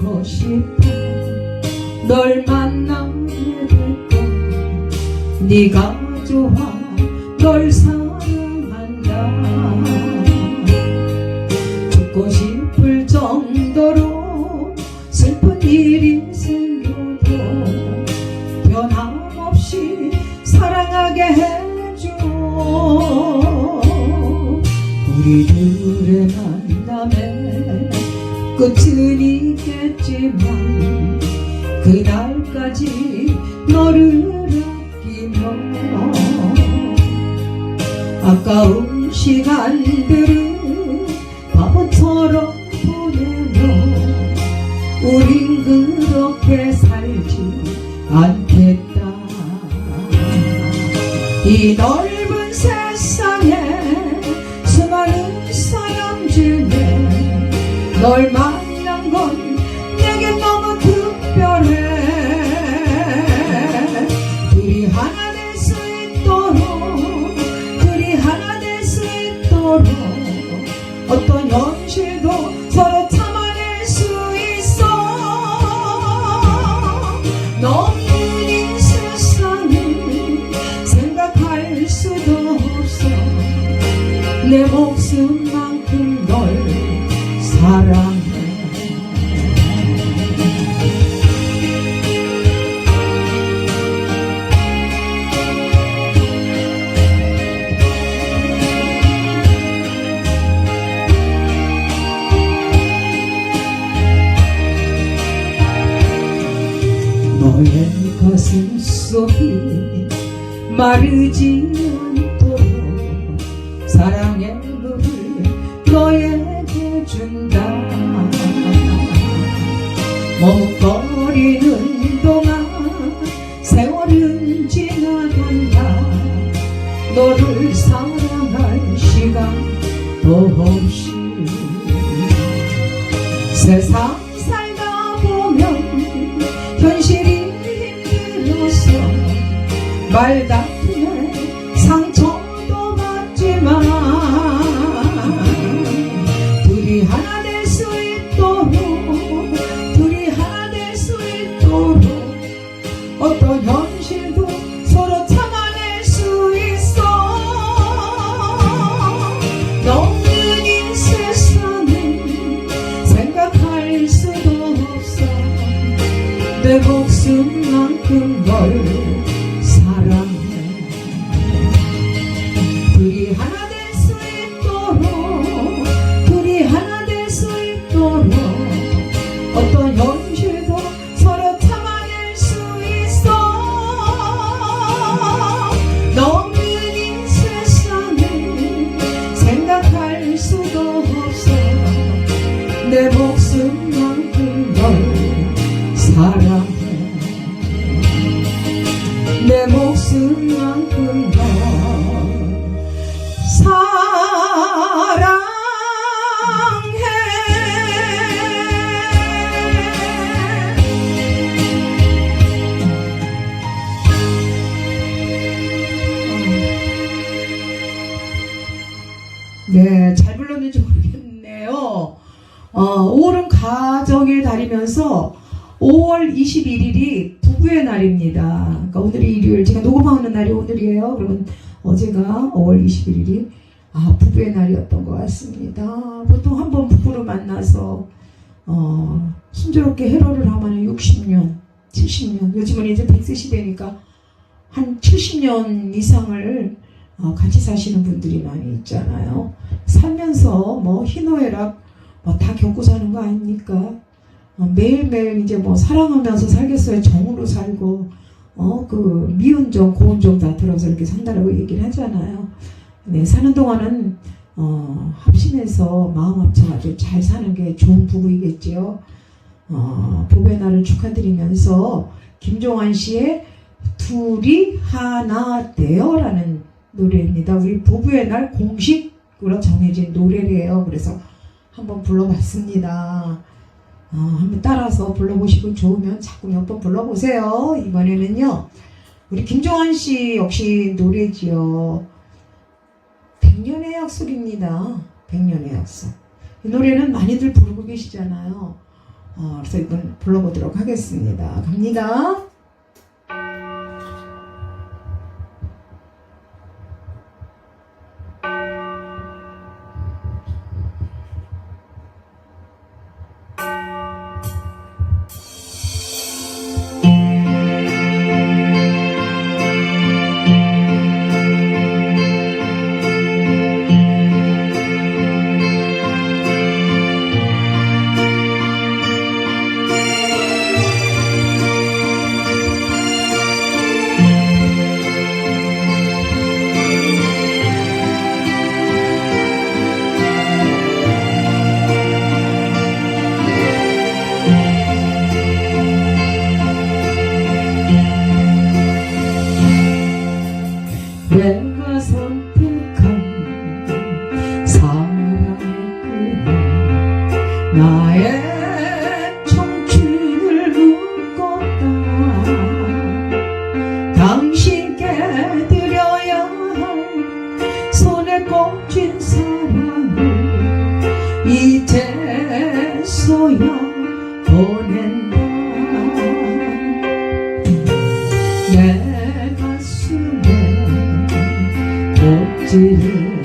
보고 싶어 널 만나게 될거 네가 좋아 널 사. 끝은 있겠지만 그날까지 너를 아끼며 아까운 시간들을 바보처럼 보내며 우린 그렇게 살지 않겠다. 이 넓은 세상에 수많은 사람 중에 널만 내 목숨만큼 널 사랑해. 너의 가슴 속이 마르지 너에게 준다. 머뭇거리는 동안 세월은 지나간다. 너를 사랑할 시간도 없이. 세상 살다 보면 현실이 힘들어서 말다 널 사랑해. 둘이 하나 될 수 있도록 둘이 하나 될 수 있도록 어떤 현실도 서로 참아낼 수 있어. 너는 이 세상을 생각할 수도 없어. 내 목숨만큼 널 사랑해 네, 잘 불렀는지 모르겠네요. 어, 5월은 가정의 달이면서 5월 21일이 부부의 날입니다. 그러니까 오늘이 일요일, 제가 녹음하는 날이 오늘이에요. 그러면 어제가 5월 21일이 아, 부부의 날이었던 것 같습니다. 보통 한 번 부부로 만나서 어, 순조롭게 해로를 하면 60년, 70년, 요즘은 이제 100세 시대니까 한 70년 이상을 어, 같이 사시는 분들이 많이 있잖아요. 살면서 뭐 희노애락 뭐 다 겪고 사는 거 아닙니까? 어, 매일매일 이제 뭐 사랑하면서 살겠어요. 정으로 살고 어 그 미운 정, 고운 정다 들어서 이렇게 산다라고 얘기를 하잖아요. 네, 사는 동안은 어, 합심해서 마음 합쳐가지고 잘 사는 게 좋은 부부이겠지요. 어, 부부의 날을 축하드리면서 김종환 씨의 둘이 하나 되어라는 노래입니다. 우리 부부의 날 공식으로 정해진 노래래요. 그래서 한번 불러봤습니다. 어, 한번 따라서 불러보시고 좋으면 자꾸 몇 번 불러보세요. 이번에는요. 우리 김종환 씨 역시 노래지요. 백년의 약속입니다. 백년의 약속. 이 노래는 많이들 부르고 계시잖아요. 어, 그래서 이번 불러보도록 하겠습니다. 갑니다. 나의 청춘을 묶었다. 당신께 드려야 할 손에 꽂힌 사랑을 이제서야 보낸다. 내 가슴에 꽂지를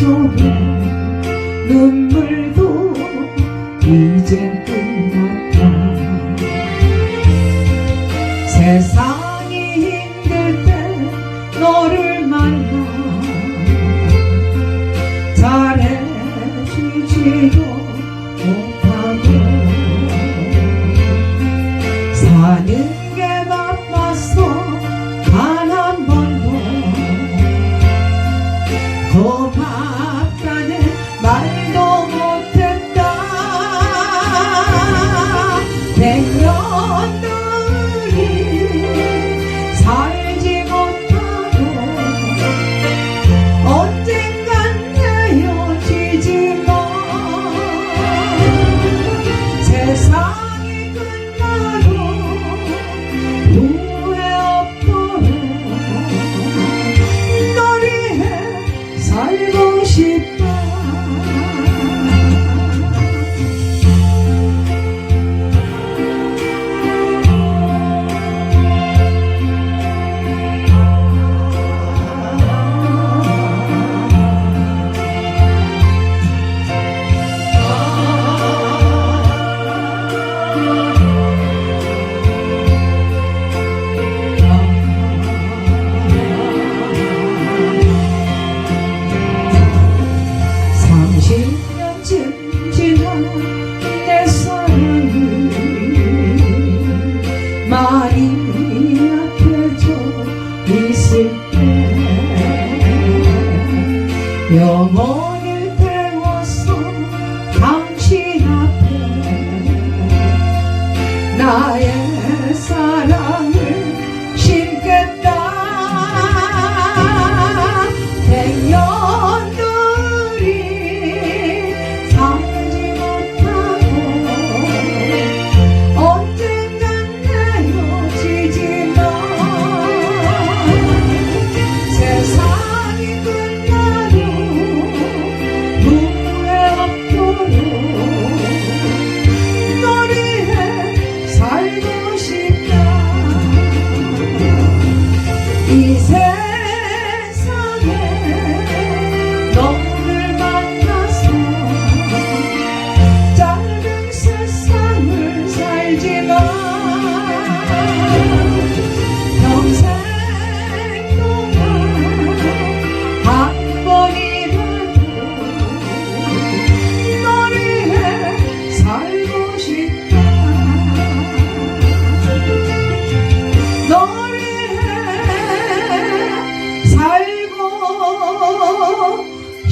속에 눈물도 이젠 끝났다. 세상 살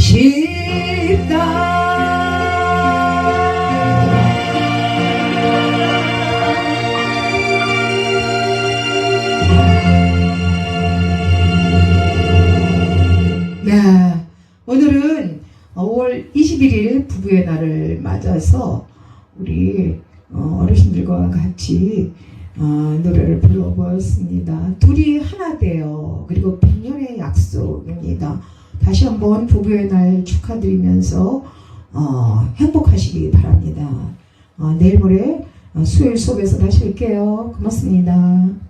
싶다 네, 오늘은 5월 21일 부부의 날을 맞아서 우리 어, 어르신들과 같이 어, 노래를 불러보았습니다. 둘이 하나 돼요. 그리고 100년의 약속입니다. 다시 한번 부부의 날 축하드리면서 어, 행복하시기 바랍니다. 어, 내일 모레 어, 수요일 속에서 다시 뵐게요. 고맙습니다.